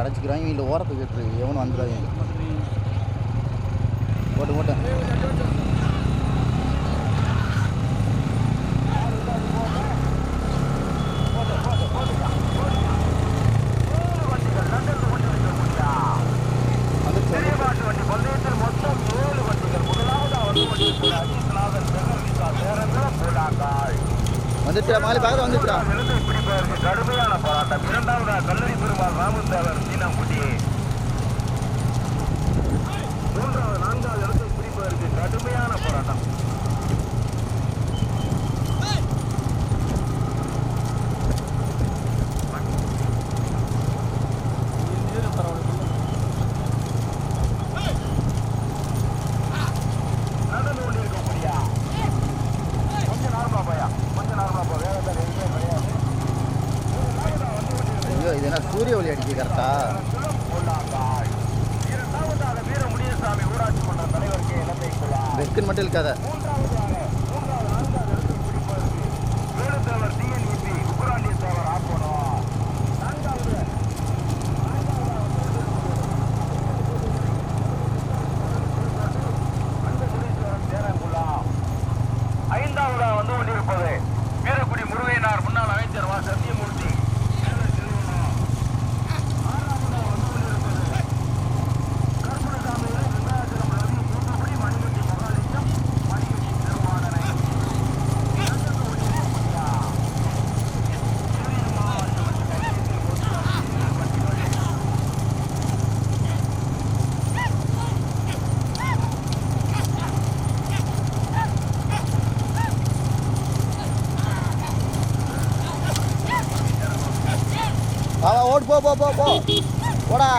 அடைச்சிக்கிறாங்க இல்லை ஓரத்துக்கு எவனும் வந்துடுறாங்க ரெஸ்கின் மட்டும் இருக்காத. போ போ போ போடா.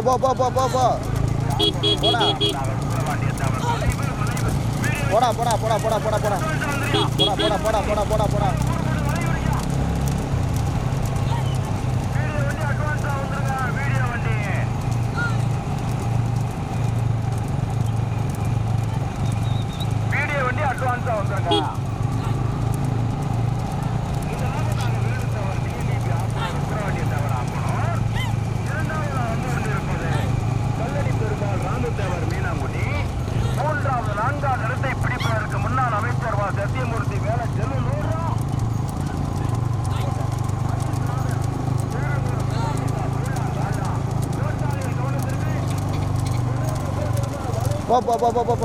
போ போ போ போ போ போடா போடா. போடா போடா போடா போடா போடா போடா. போடா போடா போடா போடா போடா. অপ অপ অপ অপ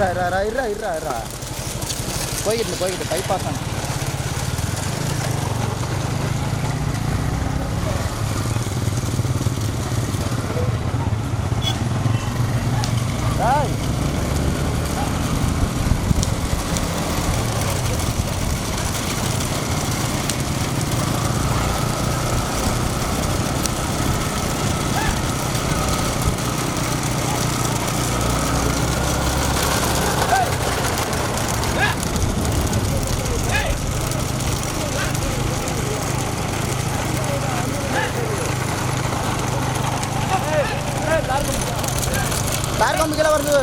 இருறா இருறா இருறா இருறா இருறா போய்கிட்டு போய்கிட்டு பைபாஸ் ஆனால் டயர் கம்பு கீழே வருது.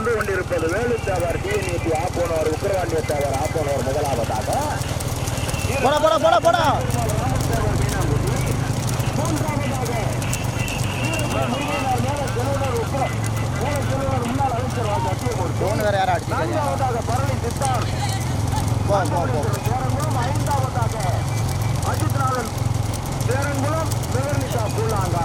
வந்து கொண்டிருப்பது வேலுத்தாவார் டிஎன்ஏபி ஆப்போனவர் உக்கிரவாண்டியத்தாவார் ஆப்போனவர் முதலாவதாக. போடா போடா போடா போடா. போன் வேற யாரும் அடிச்சு நான்காவதாக பரணி சித்தார். போ போ போ. சேரங்குளம் ஐந்தாவதாக அஜித்நாதன். சேரங்குளம் மிகர்னிஷா கூழாங்க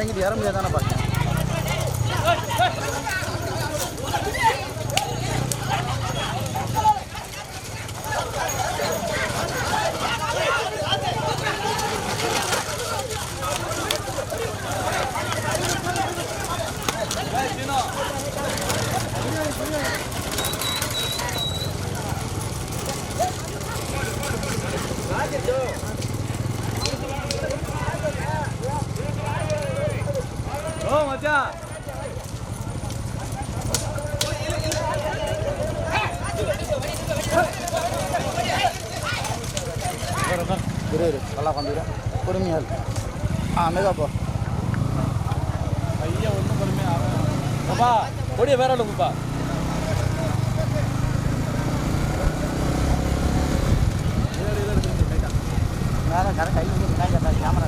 இறங்கிட்டு இறங்க முடியாது பார்த்தேன் இரு இரு நல்லா வந்துடும் பொறுமையா இரு ஆ மெதுவா போ. ஐயா ஒன்றும் பொறுமையாக பாப்பா கொடிய வேற பாப்பா. நேரம் கரெக்ட் கை வந்து விநாயகர் கேமரா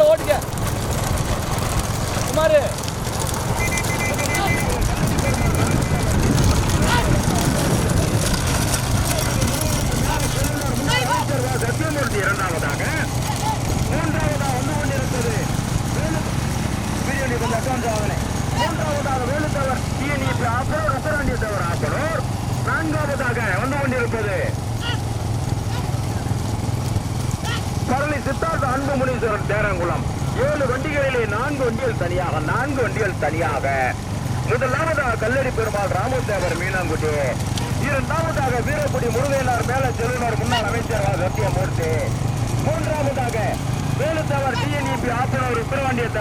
அண்ணே மாடு ஓட்டுக்க குமாரு சத்தியமூர்த்தி இரண்டாவதாக மூன்றாவதாக வந்து கொண்டிருப்பது வேலு பிரியாணி கொஞ்சம் அக்காந்தாவனே மூன்றாவதாக வேலுத்தவர் டிஎன்இபி ஆப்பனூர் உத்தராண்டியத்தவர் ஆப்பனூர் நான்காவதாக வந்து கொண்டிருப்பது பரளி சித்தார்த்த அன்பு முனீஸ்வரன் தேரங்குளம் ஏழு வண்டிகளிலே நான்கு வண்டிகள் தனியாக நான்கு வண்டிகள் தனியாக முதலாவதாக கல்லடி பெருமாள் ராமதேவர் மீனாங்குடி இரண்டாவதாக வீரக்குடி முருகையனார் மேல செல்வனர் முன்னாள் அமைச்சர் சத்தியமூர்த்தி மூன்றாவதாக வேலுத்தவர் டிஎன்இபி ஆப்பனூர்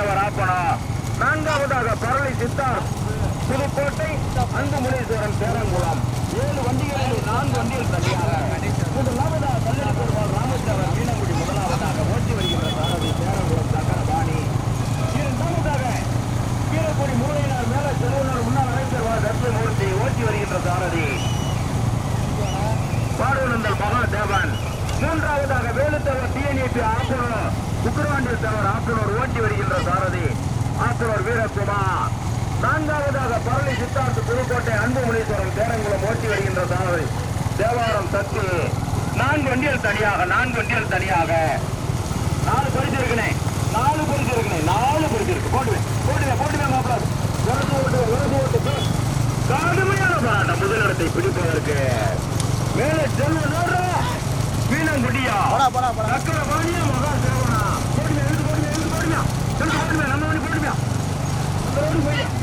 உத்தரவாண்டியத்தவர் ஆப்பனம் நான்காவதாக பரளி சித்தார் புதுக்கோட்டை அன்பு முனீஸ்வரன் சேரங்குளம். ஏழு வண்டிகளில் நான்கு வண்டிகள் தனியாக முதலாவதாக கல்லடி பெருமாள் ராமதேவர் மீனங்குடி முதலாவதாக ஓட்டி வருகின்ற சாரதி சேரங்குளம் சக்கரபாணி இரண்டாவதாக வீரக்குடி மூலையினர் மேல செல்வனர் முன்னாள் அமைச்சர் வா. சத்தியமூர்த்தி ஓட்டி வருகின்ற சாரதி. பார்வனந்தல் மகாதேவன். மூன்றாவதாக வேலுத்தவர் டிஎன்ஏபி ஆப்பனூர் உக்ரவாண்டிய தலைவர் ஆப்பனூர் ஓட்டி வருகின்ற ஆப்பனூர் வீரகுமார். நான்காவதாக பரளி சித்தார்த்த புதுக்கோட்டை அன்பு முனீஸ்வரம் தேரங்குளம் ஓட்டி வருகின்ற சாரதி. தேவாரம் சக்தி நான்கு வண்டிகள் தனியாக நான்கு வண்டிகள் தனியாக. நாலு பரிசு இருக்குனே. நாலு பரிசு இருக்குனே. நாலு பரிசு இருக்கு. போட்டுவேன் போட்டுவேன் போட்டுவேன் மாப்பிள. விரது ஓட்டு விரது ஓட்டு. கடுமையான போராட்டம் முதலிடத்தை பிடிப்பதற்கு. மேலே செல்வ நோடுறா. மீனங்குடியா. போடா போடா போடா. சக்கரபாணியா மகா சேவனா. போடுமே எழுது போடுமே எழுது போடுமியா எழுது போடுமே Wait.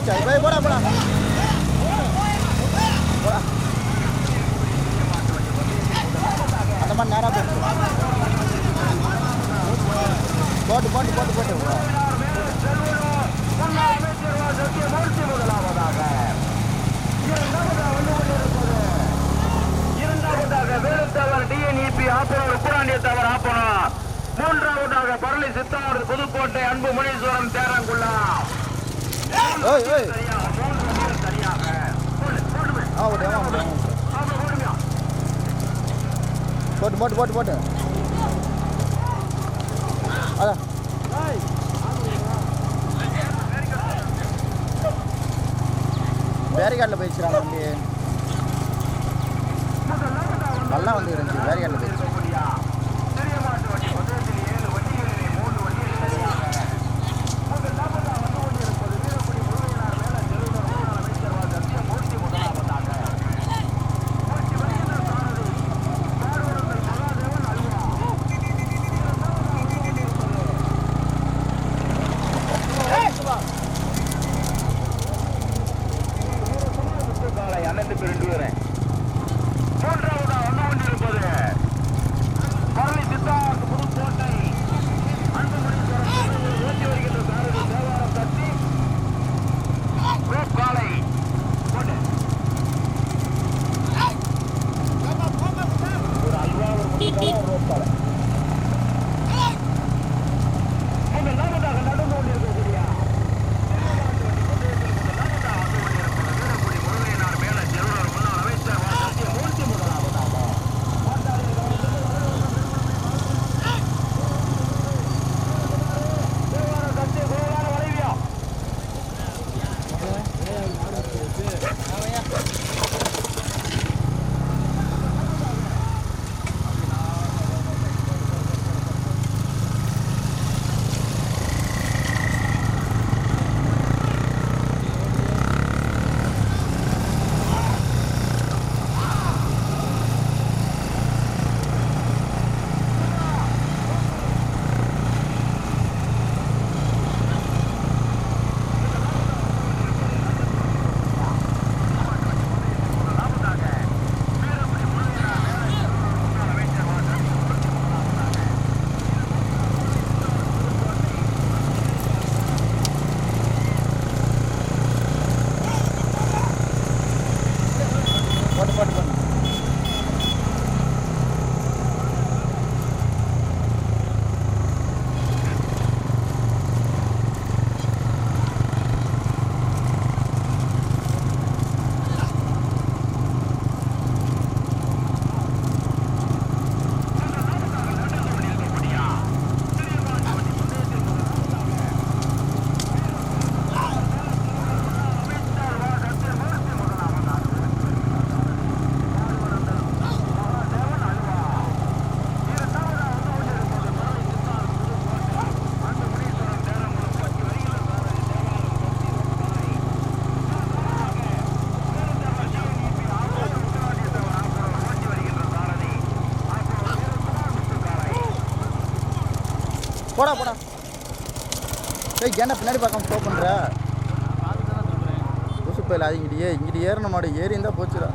चल भाई बड़ा बड़ा बड़ा अंदमान नारा boat boat boat boat boat மூன்றாவதாக பரளி சித்தாவூர் புதுக்கோட்டை அன்பு முனீஸ்வரன் தேரங்குள்ளா ஓய் ஏய் ஆ மூன்று ஆ ஓட்டு போட்டு போட்டு போட்டு. போட்டு அதான் பேரிகார்டில் போயிடுச்சுறாங்க வண்டி நல்லா வந்து இருந்துச்சு பேரிகார்டில் போயிடுச்சு போடா போடா. ஏய் என்ன பின்னாடி பார்க்காம ஸ்டோ பண்ணுற புதுசு பயில அது இங்கிட்டு ஏ இங்கிட்டு ஏறின மாடு ஏறி இருந்தால் போச்சுடா.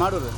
மாடு